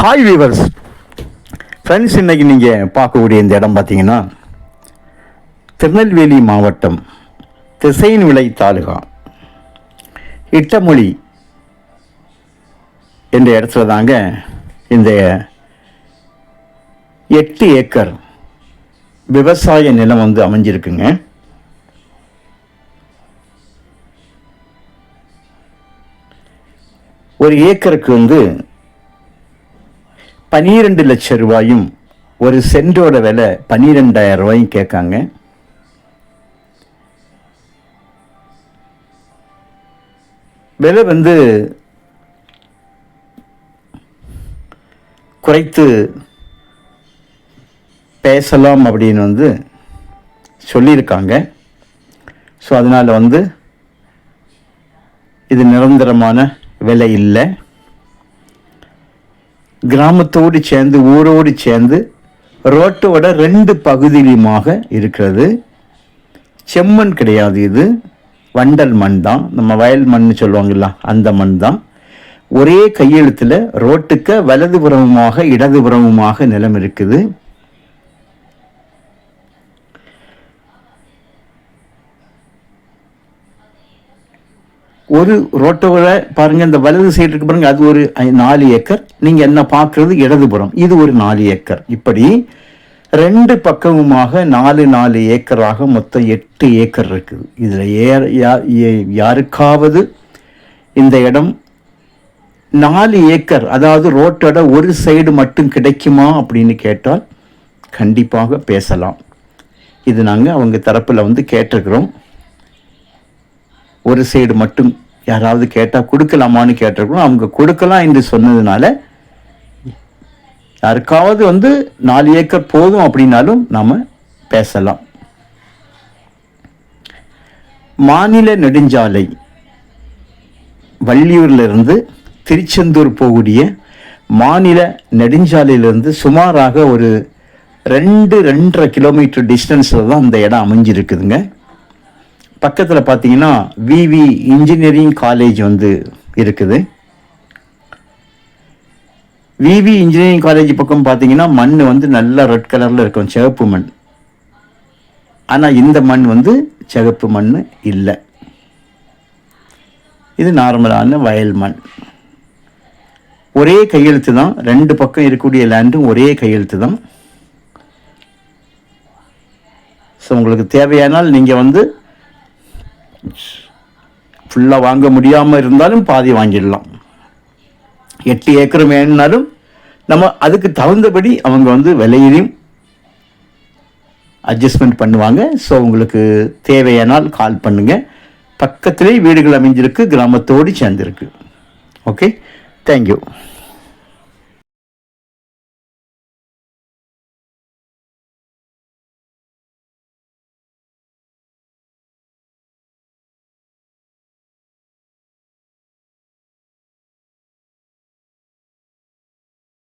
Hi viewers friends இன்னைக்கு நீங்கள் பார்க்கக்கூடிய இந்த இடம் பார்த்தீங்கன்னா திருநெல்வேலி மாவட்டம் திசையின் விலை தாலுகா. இட்டமொழி என்ற இடத்துல தாங்க இந்த எட்டு ஏக்கர் விவசாய நிலம் வந்து அமைஞ்சிருக்குங்க. ஒரு ஏக்கருக்கு வந்து பனிரெண்டு லட்சம் ரூபாயும் ஒரு சென்டோட விலை பன்னிரெண்டாயிரம் ரூபாயும் கேட்காங்க. விலை வந்து குறைத்து பேசலாம் அப்படின்னு வந்து சொல்லியிருக்காங்க. ஸோ அதனால் வந்து இது நிரந்தரமான விலை இல்லை. கிராமத்தோடு சேர்ந்து ஊரோடு சேர்ந்து ரோட்டோட ரெண்டு பகுதியிலுமாக இருக்கிறது. செம்மண் கிடையாது இது. வண்டல் மண் தான். நம்ம வயல் மண் சொல்லுவாங்கல்ல அந்த மண் தான். ஒரே கையெழுத்தில் ரோட்டுக்கு வலதுபுறமுமாக இடதுபுறமுமாக நிலம் இருக்குது. ஒரு ரோட்டோவில் பாருங்க இந்த வலது சைடு இருக்கு பாருங்க அது ஒரு நாலு ஏக்கர். நீங்க என்ன பார்க்கறது இடதுபுறம் இது ஒரு நாலு ஏக்கர். இப்படி ரெண்டு பக்கமுமாக நாலு நாலு ஏக்கராக மொத்தம் எட்டு ஏக்கர் இருக்குது. இதில் ஏற யா- ஏ- யாருக்காவது இந்த இடம் நாலு ஏக்கர் அதாவது ரோட்டோட ஒரு சைடு மட்டும் கிடைக்குமா அப்படின்னு கேட்டால் கண்டிப்பாக பேசலாம். இது நாங்கள் அவங்க தரப்பில் வந்து கேட்டிருக்கிறோம். ஒரு சைடு மட்டும் யாராவது கேட்டால் கொடுக்கலாமான்னு கேட்டிருக்கணும். அவங்க கொடுக்கலாம் என்று சொன்னதுனால யாருக்காவது வந்து நாலு ஏக்கர் போதும் அப்படின்னாலும் நாம் பேசலாம். மாநில நெடுஞ்சாலை வள்ளியூர்லேருந்து திருச்செந்தூர் போகக்கூடிய மாநில நெடுஞ்சாலையிலிருந்து சுமாராக ஒரு ரெண்டு ரெண்டரை கிலோமீட்டர் டிஸ்டன்ஸில் தான் இந்த இடம் அமைஞ்சிருக்குதுங்க. பக்கத்தில் பார்த்தீங்கன்னா விவி இன்ஜினியரிங் காலேஜ் வந்து இருக்குது. விவி இன்ஜினியரிங் காலேஜ் பக்கம் பார்த்தீங்கன்னா மண் வந்து நல்லா ரெட் கலரில் இருக்கும் சிவப்பு மண். ஆனால் இந்த மண் வந்து சிகப்பு மண் இல்லை. இது நார்மலான வயல் மண். ஒரே கையெழுத்து தான் ரெண்டு பக்கம் இருக்கக்கூடிய லேண்டும் ஒரே கையெழுத்து தான். ஸோ உங்களுக்கு தேவையானால் நீங்கள் வந்து ஃபுல்லாக வாங்க முடியாமல் இருந்தாலும் பாதி வாங்கிடலாம் எட்டு ஏக்கர் வேணுனாலும் நம்ம அதுக்கு தகுந்தபடி அவங்க வந்து விலையிலையும் அட்ஜஸ்ட்மெண்ட் பண்ணுவாங்க. ஸோ உங்களுக்கு தேவையானால் கால் பண்ணுங்கள் பக்கத்திலே வீடுகள் அமைஞ்சிருக்கு கிராமத்தோடு சேர்ந்துருக்கு. Okay thank you